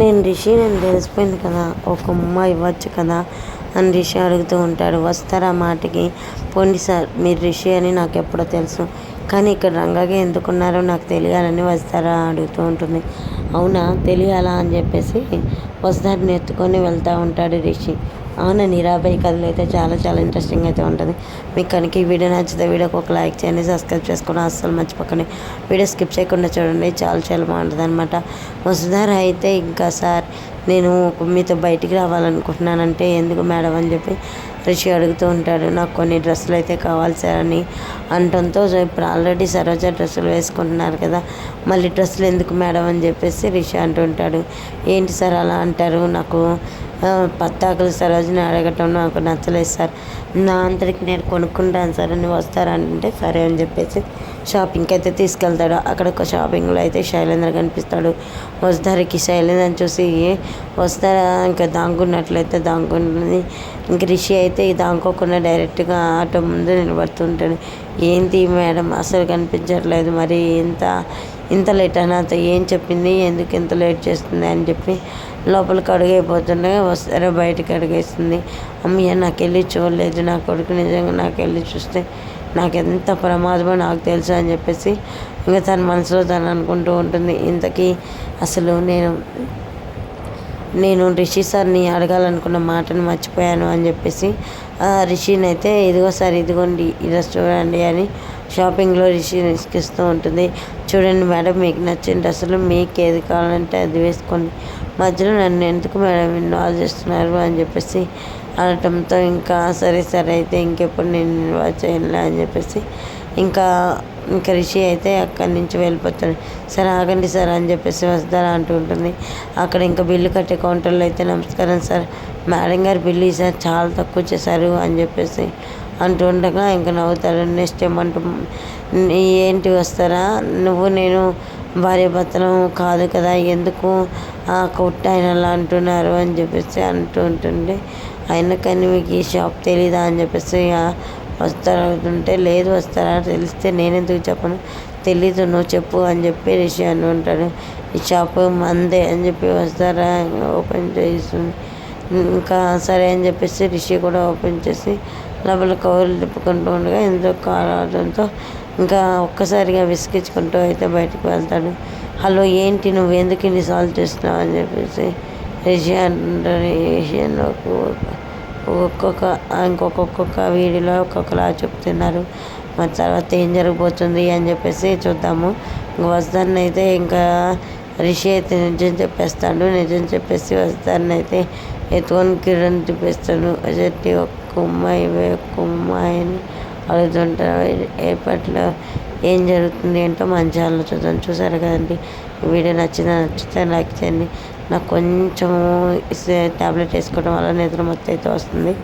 నేను రిషి నేను తెలిసిపోయింది కదా ఒక అమ్మ ఇవ్వచ్చు కదా అని రిషి అడుగుతూ ఉంటాడు. వస్తారా మాటకి? పోండి సార్ మీరు రిషి అని నాకు ఎప్పుడో తెలుసు కానీ ఇక్కడ రంగగా ఎందుకున్నారో నాకు తెలియాలని వస్తారా అడుగుతూ ఉంటుంది. అవునా తెలియాలా అని చెప్పేసి వస్తారని ఎత్తుకొని వెళ్తూ ఉంటాడు రిషి. అవునండి నిరాబాయి కథలు అయితే చాలా చాలా ఇంట్రెస్టింగ్ అయితే ఉంటుంది. మీకు కనుక ఈ వీడియో నచ్చితే వీడియోకి ఒక లైక్ చేయండి సబ్స్క్రైబ్ చేసుకోవడం అస్సలు మర్చిపోకండి. వీడియో స్కిప్ చేయకుండా చూడండి చాలా చాలా బాగుంటుంది అనమాట వసుధార అయితే ఇంకా సార్ నేను మీతో బయటికి రావాలనుకుంటున్నానంటే ఎందుకు మేడం అని చెప్పి రిషి అడుగుతూ ఉంటాడు. నాకు కొన్ని డ్రెస్సులు అయితే కావాలి సార్ అని అంటంతో ఇప్పుడు ఆల్రెడీ సరోజ డ్రెస్సులు వేసుకుంటున్నారు కదా మళ్ళీ డ్రెస్సులు ఎందుకు మేడం అని చెప్పేసి రిషి అంటుంటాడు. ఏంటి సార్ అలా అంటారు? నాకు పత్తాకులు సరోజని అడగటం నాకు నచ్చలేదు సార్. నా అంతటికి నేను కొనుక్కుంటాను సార్ అని వస్తారంటే సరే అని చెప్పేసి షాపింగ్కి అయితే తీసుకెళ్తాడు. అక్కడ ఒక షాపింగ్లో అయితే శైలేంద్ర కనిపిస్తాడు. వస్తారికి శైలేంద్రని చూసి వస్తారా? ఇంకా దాంకున్నట్లయితే దాంకున్నది ఇంక రిషి అయితే దాంకోకుండా డైరెక్ట్గా ఆటో ముందు నిలబడుతుంటాడు. ఏంటి మేడం? అసలు కనిపించట్లేదు. మరి ఇంత ఇంత లేట్ అనాథ ఏం చెప్పింది? ఎందుకు ఇంత లేట్ చేస్తుంది అని చెప్పి లోపలికి అడుగైపోతుండగా వస్తారా? బయటకు అడుగేస్తుంది. అమ్మయ్య నాకు వెళ్ళి చూడలేదు. నా కొడుకు నిజంగా నాకు వెళ్ళి చూస్తే నాకు ఎంత ప్రమాదమో నాకు తెలుసు అని చెప్పేసి ఇంకా తన మనసులో తను అనుకుంటూ ఉంటుంది. ఇంతకీ అసలు నేను నేను రిషి సార్ని అడగాలనుకున్న మాటను మర్చిపోయాను అని చెప్పేసి రిషిని అయితే ఇదిగో సార్ ఇదిగోండి ఈ రెస్టారెంట్ అని షాపింగ్లో రిషి ఇస్తూ ఉంటుంది. చూడండి మేడం మీకు నచ్చిన డ్రెస్సులు మీకు ఏది కావాలంటే అది వేసుకోండి. మధ్యలో నన్ను ఎందుకు మేడం ఇన్వాల్వ్ చేస్తున్నారు అని చెప్పేసి అనటంతో ఇంకా సరే సరే అయితే ఇంకెప్పుడు నేను ఇన్వాల్వ్ చేయనులే అని చెప్పేసి ఇంకా ఇంకా రిషి అయితే అక్కడి నుంచి వెళ్ళిపోతాడు. సరే ఆగండి సార్ అని చెప్పేసి వస్తారా అంటూ ఉంటుంది. అక్కడ ఇంకా బిల్లు కట్టే కౌంటర్లో అయితే నమస్కారం సార్. మేడం గారు బిల్లు సార్ చాలా తక్కువ చేశారు అని చెప్పేసి అంటూ ఉండగా ఇంకా నవ్వుతాడు. నెక్స్ట్ ఏమంటూ ఏంటి వస్తారా? నువ్వు నేను భార్య భర్తలం కాదు కదా ఎందుకు కొట్ట ఆయన అలా అంటున్నారు అని చెప్పేసి అంటూ ఉంటుండే. ఆయన కానీ మీకు ఈ షాప్ తెలీదా అని చెప్పేసి వస్తారా అవుతుంటే లేదు వస్తారా తెలిస్తే నేనెందుకు చెప్పను. తెలీదు నువ్వు చెప్పు అని చెప్పి రిషి అని ఉంటాడు. ఈ షాప్ మందే అని చెప్పి వస్తారా? ఓపెన్ చేస్తుంది ఇంకా సరే అని చెప్పేసి రిషి కూడా ఓపెన్ చేసి లోపల కవర్లు తిప్పుకుంటూ ఉండగా ఎందుకు కావడంతో ఇంకా ఒక్కసారిగా విసిగించుకుంటూ అయితే బయటకు వెళ్తాడు. హలో ఏంటి నువ్వు ఎందుకు ఇన్నిసార్లు చేస్తున్నావు అని చెప్పేసి ఏషియన్ అంటే ఏషియన్లోకి ఒక్కొక్క ఇంకొకొక్క వీడియోలో ఒక్కొక్కలా చెప్తున్నారు. మరి తర్వాత ఏం జరగబోతుంది అని చెప్పేసి చూద్దాము. వస్తాను అయితే ఇంకా రిషి అయితే నిజం చెప్పేస్తాడు. నిజం చెప్పేసి వస్తాను అయితే ఎత్తుకొని కిరణ్ చూపిస్తాడు. అజట్టి ఒక్క అమ్మాయి ఒక్క అమ్మాయి అని అడుగుతుంటారు ఏపట్లో ఏం జరుగుతుంది ఏంటో మంచి ఆలోచిద్దాం చూసారు కదండి. వీడియో నచ్చిందా నచ్చితే లైక్ చేయండి. నాకు కొంచెము టాబ్లెట్ వేసుకోవడం వల్ల నిద్ర మొత్తం అయితే వస్తుంది.